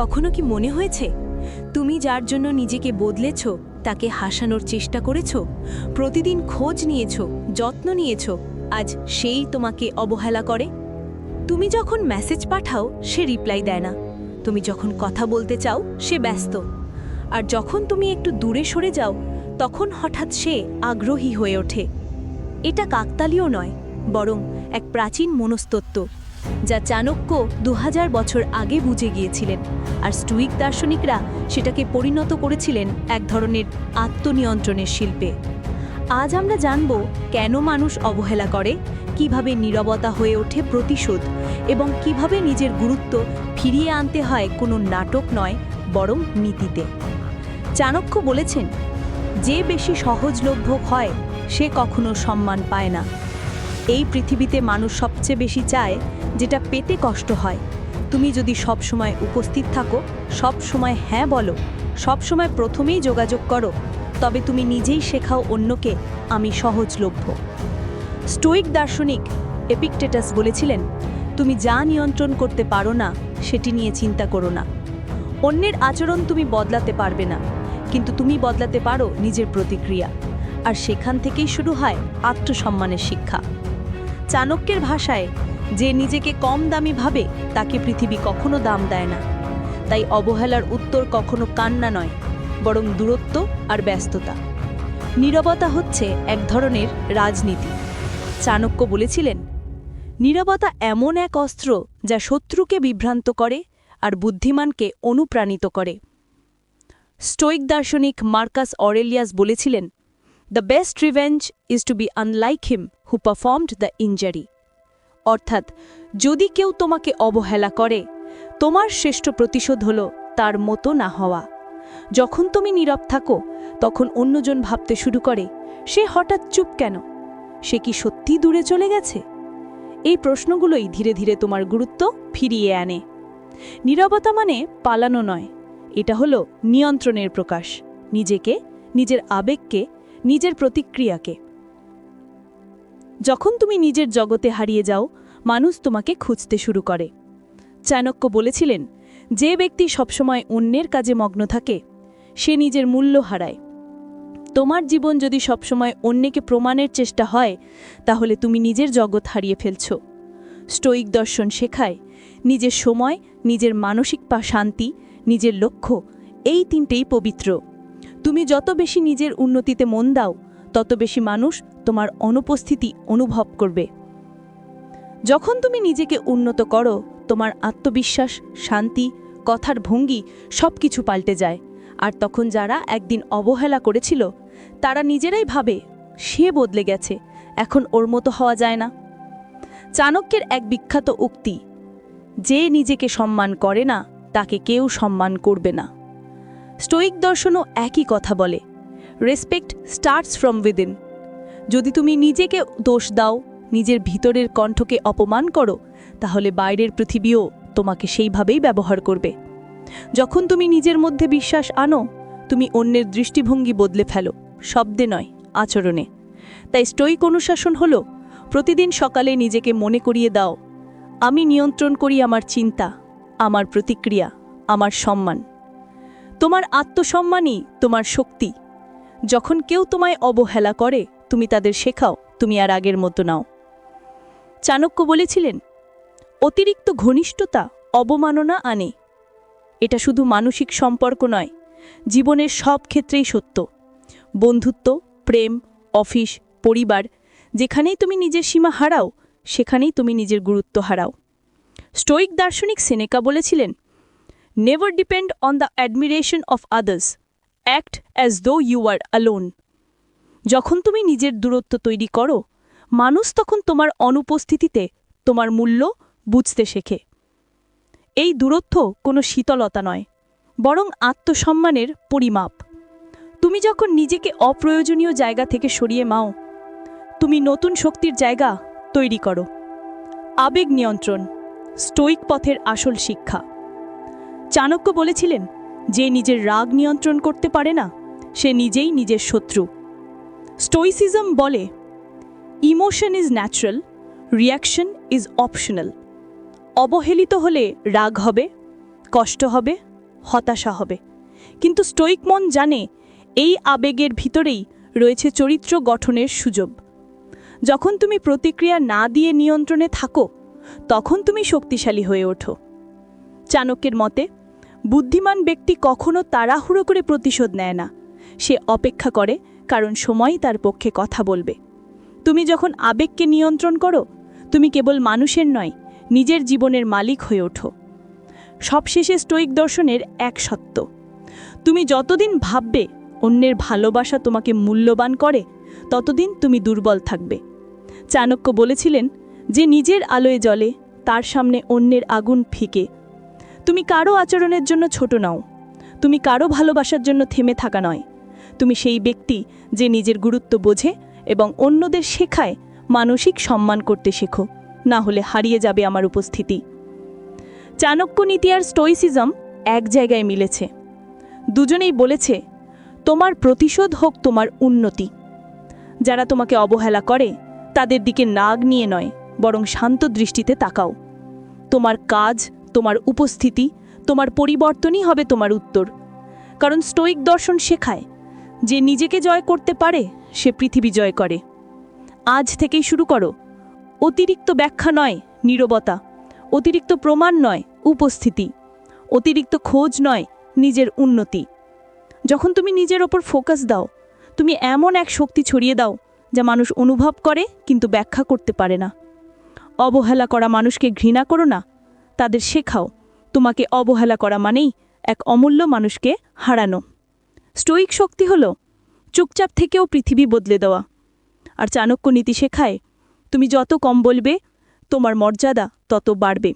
কখনো কি মনে হয়েছে? তুমি যার জন্য নিজেকে বদলেছ, তাকে হাসানোর চেষ্টা করেছ, প্রতিদিন খোঁজ নিয়েছ, যত্ন নিয়েছ, আজ সেই তোমাকে অবহেলা করে? তুমি যখন মেসেজ পাঠাও, সে রিপ্লাই দেয় না। তুমি যখন কথা বলতে চাও, সে ব্যস্ত। আর যখন তুমি একটু দূরে সরে যাও, তখন হঠাৎ সে আগ্রহী হয়ে ওঠে। এটা কাকতালীয় নয়, বরং এক প্রাচীন মনস্তত্ত্ব। যা চাণক্য দু হাজার বছর আগে বুঝে গিয়েছিলেন। আর স্টুইক দার্শনিকরা সেটাকে পরিণত করেছিলেন এক ধরনের আত্মনিয়ন্ত্রণের শিল্পে। আজ আমরা জানব কেন মানুষ অবহেলা করে, কীভাবে নীরবতা হয়ে ওঠে প্রতিশোধ, এবং কীভাবে নিজের গুরুত্ব ফিরিয়ে আনতে হয় কোনো নাটক নয়, বরং নীতিতে। চাণক্য বলেছেন, যে বেশি সহজলভ্য হয়, সে কখনো সম্মান পায় না। এই পৃথিবীতে মানুষ সবচেয়ে বেশি চায় যেটা পেতে কষ্ট হয়। তুমি যদি সব সময় উপস্থিত থাকো সব সময় হ্যাঁ বলো সব সময় প্রথমেই যোগাযোগ করো, তবে তুমি নিজেই শেখাও অন্যকে, আমি সহজলভ্য। স্টোইক দার্শনিক এপিকটেটাস বলেছিলেন, তুমি যা নিয়ন্ত্রণ করতে পারো না, সেটি নিয়ে চিন্তা করো না। অন্যের আচরণ তুমি বদলাতে পারবে না, কিন্তু তুমি বদলাতে পারো নিজের প্রতিক্রিয়া। আর সেখান থেকেই শুরু হয় আত্মসম্মানের শিক্ষা। চাণক্যের ভাষায় যে নিজেকে কম দামি ভাবে, তাকে পৃথিবী কখনো দাম দেয় না। তাই অবহেলার উত্তর কখনো কান্না নয়, বরং দূরত্ব আর ব্যস্ততা। নীরবতা হচ্ছে এক ধরনের রাজনীতি। চাণক্য বলেছিলেন, নীরবতা এমন এক অস্ত্র যা শত্রুকে বিভ্রান্ত করে আর বুদ্ধিমানকে অনুপ্রাণিত করে। স্টোইক দার্শনিক মার্কাস অরেলিয়াস বলেছিলেন the best revenge is to be unlike him who performed the injury অর্থাৎ যদি কেউ তোমাকে অবহেলা করে, তোমার শ্রেষ্ঠ প্রতিশোধ হল তার মতো না হওয়া। যখন তুমি নীরব থাকো, তখন অন্যজন ভাবতে শুরু করে, সে হঠাৎ চুপ কেন? সে কি সত্যি দূরে চলে গেছে? এই প্রশ্নগুলোই ধীরে ধীরে তোমার গুরুত্ব ফিরিয়ে আনে। নীরবতা মানে পালানো নয়, এটা হলো নিয়ন্ত্রণের প্রকাশ, নিজেকে, নিজের আবেগকে, নিজের প্রতিক্রিয়াকে। যখন তুমি নিজের জগতে হারিয়ে যাও, মানুষ তোমাকে খুঁজতে শুরু করে। চাণক্য বলেছিলেন, যে ব্যক্তি সবসময় অন্যের কাজে মগ্ন থাকে, সে নিজের মূল্য হারায়। তোমার জীবন যদি সবসময় অন্যকে প্রমাণের চেষ্টা হয়, তাহলে তুমি নিজের জগৎ হারিয়ে ফেলছ। স্টোইক দর্শন শেখায়, নিজের সময়, নিজের মানসিক পা শান্তি, নিজের লক্ষ্য, এই তিনটেই পবিত্র। তুমি যত বেশি নিজের উন্নতিতে মন দাও তত বেশি মানুষ তোমার অনুপস্থিতি অনুভব করবে। যখন তুমি নিজেকে উন্নত করো, তোমার আত্মবিশ্বাস, শান্তি, কথার ভঙ্গি সব কিছু পাল্টে যায়। আর তখন যারা একদিন অবহেলা করেছিল, তারা নিজেরাই ভাবে, সে বদলে গেছে, এখন ওর মতো হওয়া যায় না। চাণক্যের এক বিখ্যাত উক্তি, যে নিজেকে সম্মান করে না, তাকে কেউ সম্মান করবে না। স্টোইক দর্শনও একই কথা বলে। রেসপেক্ট স্টার্টস ফ্রম উইদিন যদি তুমি নিজেকে দোষ দাও, নিজের ভিতরের কণ্ঠকে অপমান করো, তাহলে বাইরের পৃথিবীও তোমাকে সেইভাবেই ব্যবহার করবে। যখন তুমি নিজের মধ্যে বিশ্বাস আনো, তুমি অন্যের দৃষ্টিভঙ্গি বদলে ফেলো, শব্দে নয়, আচরণে। তাই স্টোইক অনুশাসন হল, প্রতিদিন সকালে নিজেকে মনে করিয়ে দাও, আমি নিয়ন্ত্রণ করি আমার চিন্তা, আমার প্রতিক্রিয়া, আমার সম্মান। তোমার আত্মসম্মানই তোমার শক্তি। যখন কেউ তোমায় অবহেলা করে, তুমি তাদের শেখাও, তুমি আর আগের মতো নাও। চাণক্য বলেছিলেন, অতিরিক্ত ঘনিষ্ঠতা অবমাননা আনে। এটা শুধু মানসিক সম্পর্ক নয়, জীবনের সব ক্ষেত্রেই সত্য। বন্ধুত্ব, প্রেম, অফিস, পরিবার, যেখানেই তুমি নিজের সীমা হারাও, সেখানেই তুমি নিজের গুরুত্ব হারাও। স্টোইক দার্শনিক সেনেকা বলেছিলেন never depend on the admiration of others act as though you are alone যখন তুমি নিজের দূরত্ব তৈরি করো, মানুষ তখন তোমার অনুপস্থিতিতে তোমার মূল্য বুঝতে শেখে। এই দূরত্ব কোনো শীতলতা নয়, বরং আত্মসম্মানের পরিমাপ। তুমি যখন নিজেকে অপ্রয়োজনীয় জায়গা থেকে সরিয়ে মাও তুমি নতুন শক্তির জায়গা তৈরি করো। আবেগ নিয়ন্ত্রণ, স্টোইক পথের আসল শিক্ষা। চাণক্য বলেছিলেন যে নিজের রাগ নিয়ন্ত্রণ করতে পারে না, সে নিজেই নিজের শত্রু। স্টোইসিজম বলে, emotion is natural reaction is optional. অবহেলিত হলে রাগ হবে, কষ্ট হবে, হতাশা হবে। কিন্তু স্টোইক মন জানে, এই আবেগের ভিতরেই রয়েছে চরিত্র গঠনের সুযোগ। যখন তুমি প্রতিক্রিয়া না দিয়ে নিয়ন্ত্রণে থাকো, তখন তুমি শক্তিশালী হয়ে ওঠো। চাণক্যের মতে বুদ্ধিমান ব্যক্তি কখনো তাড়াহুড়ো করে প্রতিশোধ নেয় না। সে অপেক্ষা করে, কারণ সময় তার পক্ষে কথা বলবে। তুমি যখন আবেগকে নিয়ন্ত্রণ করো, তুমি কেবল মানুষের নয়, নিজের জীবনের মালিক হয়ে ওঠো। সবশেষে স্টোইক দর্শনের এক সত্য। তুমি যতদিন ভাববে অন্যের ভালোবাসা তোমাকে মূল্যবান করে, ততদিন তুমি দুর্বল থাকবে। চাণক্য বলেছিলেন যে নিজের আলোয় জ্বলে তার সামনে অন্যের আগুন ফিকে। তুমি কারও আচরণের জন্য ছোট নাও। তুমি কারও ভালোবাসার জন্য থেমে থাকা নয়। তুমি সেই ব্যক্তি যে নিজের গুরুত্ব বোঝে এবং অন্যদের শেখায় মানসিক সম্মান করতে শেখো, না হলে হারিয়ে যাবে আমার উপস্থিতি। চাণক্য নীতি আর স্টোইসিজম এক জায়গায় মিলেছে। দুজনেই বলেছে, তোমার প্রতিশোধ হোক তোমার উন্নতি। যারা তোমাকে অবহেলা করে, তাদের দিকে নাগ নিয়ে নয়, বরং শান্ত দৃষ্টিতে তাকাও। তোমার কাজ তোমার উপস্থিতি, তোমার পরিবর্তনই হবে তোমার উত্তর। কারণ স্টোইক দর্শন শেখায়, যে নিজেকে জয় করতে পারে, সে পৃথিবী জয় করে। আজ থেকেই শুরু করো। অতিরিক্ত ব্যাখ্যা নয়, নীরবতা। অতিরিক্ত প্রমাণ নয়, উপস্থিতি। অতিরিক্ত খোঁজ নয়, নিজের উন্নতি। যখন তুমি নিজের ওপর ফোকাস দাও, তুমি এমন এক শক্তি ছড়িয়ে দাও, যা মানুষ অনুভব করে, কিন্তু ব্যাখ্যা করতে পারে না। অবহেলা করা মানুষকে ঘৃণা করো না তাদের শেখাও। তোমাকে অবহেলা করা মানেই এক অমূল্য মানুষকে হারানো। স্টোইক শক্তি হল চুপচাপ থেকেও পৃথিবী বদলে দেওয়া। আর চাণক্য নীতি শেখায়, তুমি যত কম বলবে, তোমার মর্যাদা তত বাড়বে।